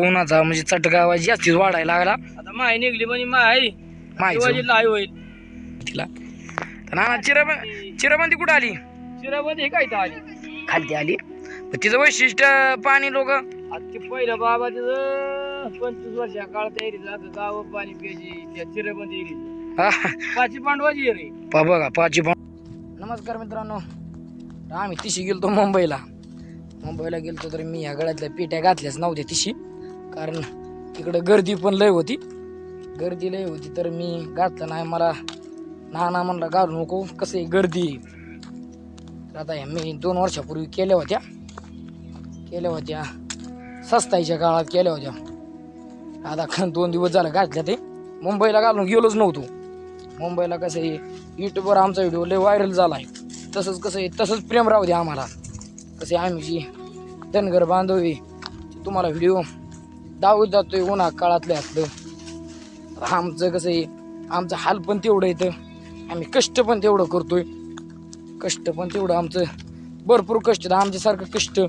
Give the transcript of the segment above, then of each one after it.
उन्हाचा म्हणजे चटका जास्तीच वाढायला लागला. आता माय निघली म्हणजे माय. माहिती शिवाजी लाईव्ह होईल? तिला. तर नाना चिराबं चिराबंदी कुठं आली? शिरामध्ये हे काय इथं आली? खालती आली. पण तिचं वैशिष्ट्य पाणी लोक. आता ते पहिलं बाबा तिथं पंचवीस वर्षा काळात एरी जात गाव पाणी प्यायची त्या चिरेबंदी पाची पांडवाची रे. बघा पाची पण नमस्कार मित्रांनो. आम्ही तिशी गेलतो मुंबईला. मुंबईला गेलतो तर मी ह्या गळ्यातल्या पेट्या घातल्याच नव्हत्या तिशी. कारण तिकडं गर्दी पण लय होती. गर्दी लय होती तर मी घातलं नाही. मला नाना म्हणला घालू नको कसं आहे गर्दी? आता ह्या मी दोन वर्षापूर्वी केल्या होत्या. केल्या होत्या. सस्ताईच्या काळात केल्या होत्या. आता दोन दिवस झालं घातल्या ते. मुंबईला घालून गेलोच नव्हतो. मुंबईला कसं आहे यूट्यूबवर आमचा व्हिडिओ लय व्हायरल झाला आहे तसंच कसं आहे तसंच प्रेम राहू द्या आम्हाला. कसे आम्ही जी धनगर बांधवी तुम्हाला व्हिडिओ दावत जातोय उन्हा काळातल्या हातलं आमचं कसं आहे आमचं हाल पण तेवढं येतं आम्ही कष्ट पण तेवढं करतोय. कष्ट पण तेवढं आमचं. भरपूर कष्ट आमच्यासारखं कष्ट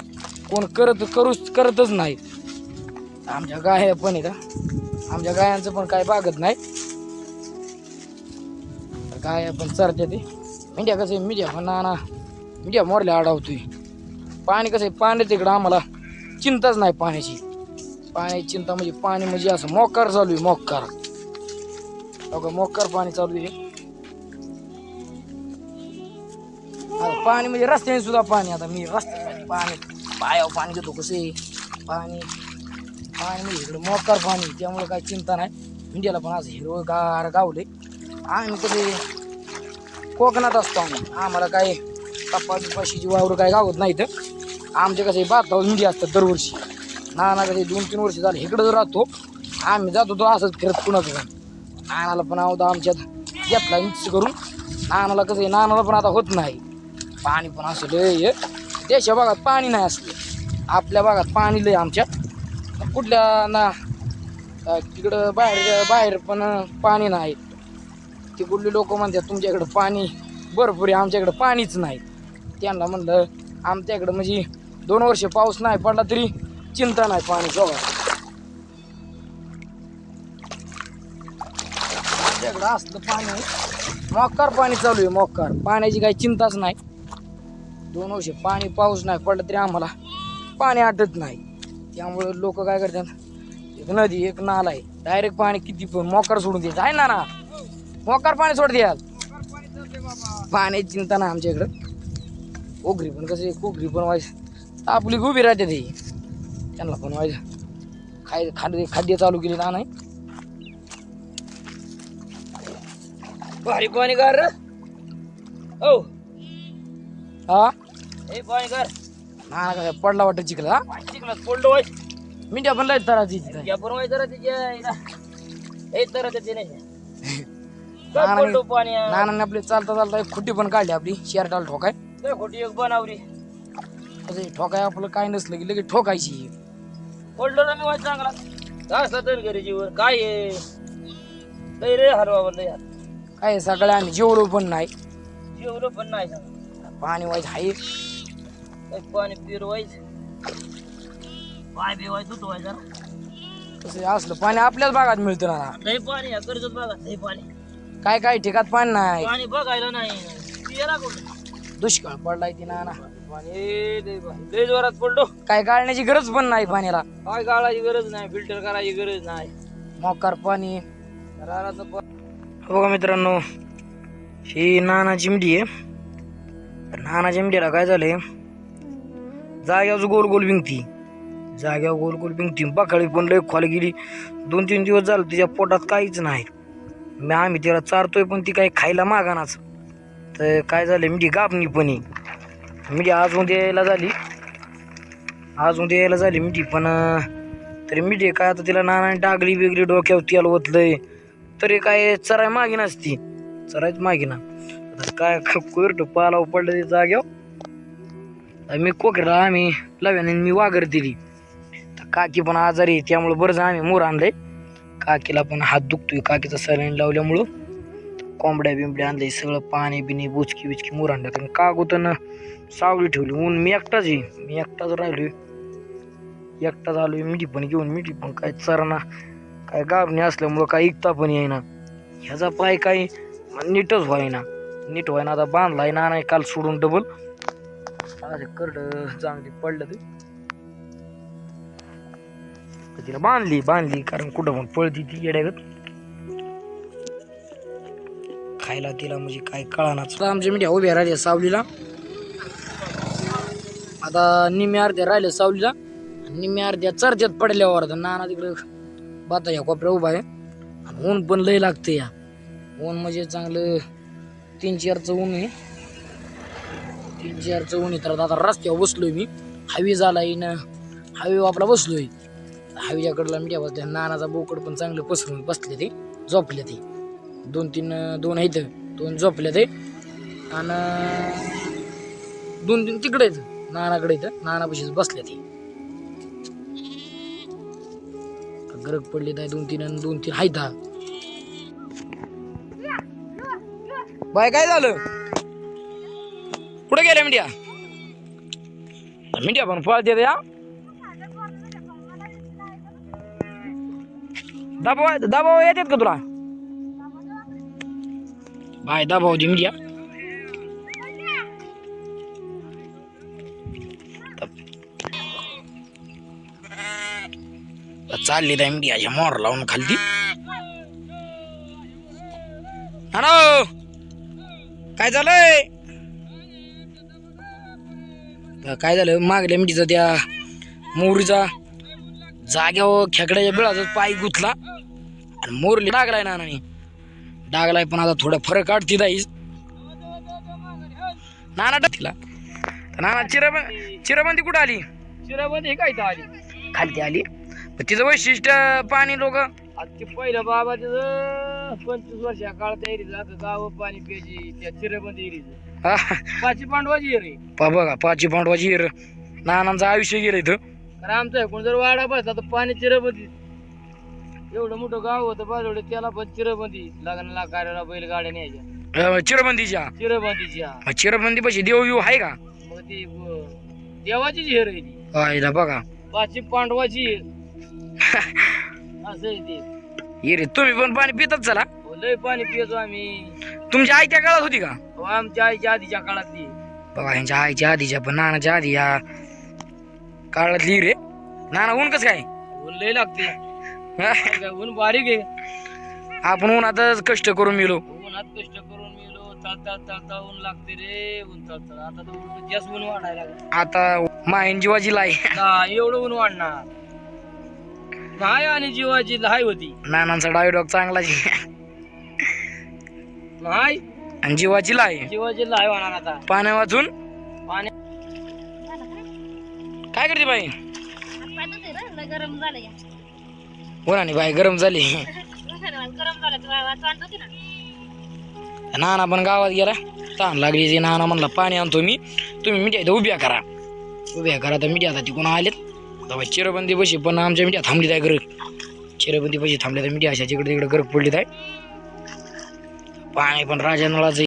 कोण करत करूच करतच नाही. आमच्या गाया पण आहे का आमच्या गायांचं पण काय बागत नाही. गाया पण चरते ते मीडिया कसं आहे मीडिया पण नाना मीडिया मोरल्या अडवतोय. पाणी कसं आहे पाण्याचं इकडं आम्हाला चिंताच नाही पाण्याची. पाण्याची चिंता म्हणजे पाणी म्हणजे असं मोकार चालू आहे मोकार. अगं मोकार पाणी चालू आहे. पाणी म्हणजे रस्त्याने सुद्धा पाणी आता मी रस्त्याने पाणी पायावर पाणी घेतो कसे? पाणी पाणी म्हणजे इकडं मोकार पाणी त्यामुळे काही चिंता नाही. इंडियाला पण असं हिरवगार गावले आम्ही कधी कोकणात असतो आम्ही. आम्हाला काय कप्पा बिपाशीची वावर काय गावत नाही तर आमच्या कसे भातावर इंडिया असतात दरवर्षी. नाना कसे दोन तीन वर्ष झाले इकडं जर राहतो. आम्ही जातो तो असंच फिरत कुणाचं पण. नानाला पण आवडतं आमच्यात घेतला मिक्स करून. नानाला कसं आहे नानाला पण आता होत नाही. पाणी पण असं लय आहे. देशा भागात पाणी नाही असलं. आपल्या भागात पाणी लय आमच्या. कुठल्या ना तिकडं बाहेर बाहेर पण पाणी नाही. ते कुठले लोक म्हणतात तुमच्याकडं पाणी भरपूर आहे आमच्याकडं पाणीच नाही. त्यांना म्हणलं आमच्याकडं म्हणजे दोन वर्ष पाऊस नाही पडला तरी चिंता नाही पाणी जवळ आमच्याकडं असलं पाणी मोक्कार पाणी चालू आहे मोक्कार पाण्याची काही चिंताच नाही. दोन वर्ष पाणी पाऊस नाही पडलं तरी आम्हाला पाणी आटत नाही. त्यामुळे लोक काय करतात? एक नदी एक नाला आहे. डायरेक्ट पाणी किती पण मोकार सोडून द्यायचं. आहे ना ना? मोकार पाणी सोड द्याल. पाण्याची चिंता नाही आमच्या इकडं कोगरी पण कसं आहे कोगरी पण व्हायचं आपली उभी राहते ती. त्यांना पण व्हायचं खाय खाद्य खाद्य चालू केले ना नाही भारी पाणी कर हो हा? हे पाणी कर ना काय पडला वाटत चिखला हा? चिकलात पडलो वाय मिंट्या पण तिथं. हे तर ते नाही. नाना काय पडलो पाणी. नानाने आपली चालता चालता एक खुट्टी पण काढली आपली शेरटाला ठोकाय. काय खोटी एक बनावरी. आहे, ठोकाय आपलं काय नसलं की लगेच ठोकायची. मी चांगला. काय असं तर घरी जीवन काय आहे लय रे यार. काय आहे, सगळ्या आम्ही जेवलो पण नाही. जेवलो पण नाही. सांग पाणी व्हायचं आहे काय पाणी पिरवायचं पाय बिवायचं तू जरा. तसं असलं पाणी आपल्याच भागात मिळतं ना. लय पाणी आहे कर्जत बघा लय पाणी. काय काय ठिकाण पाणी नाही. पाणी बघायला नाही. पियाला दुष्काळ पडलाय ती ना. पाणी लय जोरात पडलो. काय गाळण्याची गरज पण नाही पाण्याला. काय गाळायची गरज नाही फिल्टर करायची गरज नाही. मोकार पाणी. रानाचं बघा मित्रांनो ही नाना चिमडी आहे. नाना चिमडीला काय झालंय? जाग्यावर गोल गोल भिंगती जाग्यावर गोल गोल भिंगती बकाळी पण लय खोल गेली. दोन तीन दिवस झालं तिच्या पोटात काहीच नाही. मी आम्ही तिला चारतोय पण ती काही खायला मागानाच. तर काय झालं मिठी गाबणी पण आहे. मिठी आज उद्या यायला झाली. आज उद्या यायला झाली मिठी पण तरी मिठी काय आता तिला नाना डागली बिगली डोक्यावर तेल ओतलंय. तरी काय चराय मागे नसती. चरायच मागे ना. आता काय कोरट पालाव पडलं ते जाग्यावर मी कोकरा आम्ही लव्याने मी वागर दिली. तर काकी पण आजारी आहे त्यामुळं बरंच आम्ही मोर आणलंय. काकीला पण हात दुखतोय काकीचा सलाईन लावल्यामुळं. कोंबड्या बिंबड्या आणलंय सगळं पाणी बिणी बुचकी बिचकी मोर आणलं कारण कागोतनं सावली ठेवली ऊन मी एकटाच आहे. मी एकटाच राहिलो एकटाच आलो मिठी पण घेऊन मिठी पण काय चरणा काय गाबणी असल्यामुळं काय इकता पण येईना. ह्याचा पाय काय नीटच व्हायना नीट व्हायना आता बांधलाय ना नाही काल सोडून डबल आज करड चांगली पडलं ते. तिला बांधली बांधली कारण कुठं पण पळती ती येड्यागत. खायला तिला म्हणजे काय कळानाच. आमच्या मिठ्या उभ्या राहिल्या सावलीला. आता निम्या अर्ध्या राहिल्या सावलीला. निम्या अर्ध्या चर्चेत पडल्यावर आता नाना तिकडे बाता ह्या कोपऱ्या उभा आहे. आणि ऊन पण लय लागते या. ऊन म्हणजे चांगलं तीन चारचं ऊन आहे. तीन चारचं ऊन आहे. तर आता रस्त्यावर बसलोय मी. हवी झाला ना. हवी आपला बसलोय. हवीच्या कडला मिठ्या बसल्या. नानाचा बोकड पण चांगलं पसरून बसले ते. झोपले ते. दोन तीन दोन आहेत. दोन झोपले ते आणि दोन तीन तिकडे आहेत. नानाकडे इथं नानापाशीच बसले ते गरज पडली नाही दोन तीन आणि दोन तीन आहेत हा. बाय काय झालं? कुठे गेल्या मीडिया? मीडिया पण फळ या. दबाव दबाव येतात का तुला? बाय दबाव दे मीडिया चालली त्या मीडियाच्या मोर लावून खालती हॅलो काय झालंय काय झालं मागल्या मिठीचा त्या मोरीचा जाग्यावर खेकड्याच्या बिळाचा पाय गुतला आणि मोरली ना नाही डागलाय पण आता थोडा फरक काढती जाईस नाना टाकला. नाना चिरबंदी चिरबंदी कुठं आली? चिरामध्ये काय इथं आली. खालती आली. पण तिचं वैशिष्ट्य पाणी लोक? ते पहिलं बाबा तिथं पंचवीस वर्षा काळ तयारी जात गाव पाणी प्यायची त्या चिरेबंदी एरीचं पाची पांडवाची एरी बघा पाची पांडवाची हिर नानांचं आयुष्य गेलं इथं. आमचा कोण जर वाडा बसला तर पाणी चिरबंदी एवढं मोठं गाव होतं बाजवडे त्याला पण चिरबंदी लग्नाला कार्याला बैल गाड्या न्यायच्या. अं, चिरबंदीच्या? चिरबंदीच्या. चिरबंदी पशी देव येऊ आहे का? मग ती ब- देवाचीच हेर आहे ती. हा, बघा. पाची पांडवाची असं आहे ते. हिरे तुम्ही पण पाणी पितच चला. हो, लय पाणी पियचो आम्ही. तुमच्या आई त्या काळात होती का? हो, आमच्या आईच्या आधीच्या काळातली बघा यांच्या आईच्या आधीच्या पण नानाच्या आधी या काळातली रे. नाना ऊन कसं काय? ऊन लय लागते. ऊन बारीक आहे आपण उन्हातच कष्ट करून मिळलो उन्हात कष्ट करून मिळलो चालता चालता ऊन लागते रे. ऊन चालता आता तर जास्त ऊन वाढायला आता मायन जीवाची लाई. नाही, एवढं ऊन वाढणार. नाही आणि जीवाची लहाय होती. नानांचा डायलॉग चांगला नाही. आणि जीवाची लाई. जीवाची लहाय होणार आता. पाण्या वाचून? पाणी काय करते बाई? गरम झालं उन्हाने बाई गरम झाली. गरम नाना पण गावात गेला. ताण लागली ती नाना म्हणला पाणी आणतो मी. तुम्ही मिठ्या इथं उभ्या करा. उभ्या करा तर मिठ्या आता तिकडून आलेत बाबा चिरबंदी बशी पण आमच्या मिठ्या थांबली आहे घर. चिरबंदी बशी थांबल्या तर मिठ्या अशा जिकडे तिकडे गरज पडली आहे. पाणी पण राजा नळाचं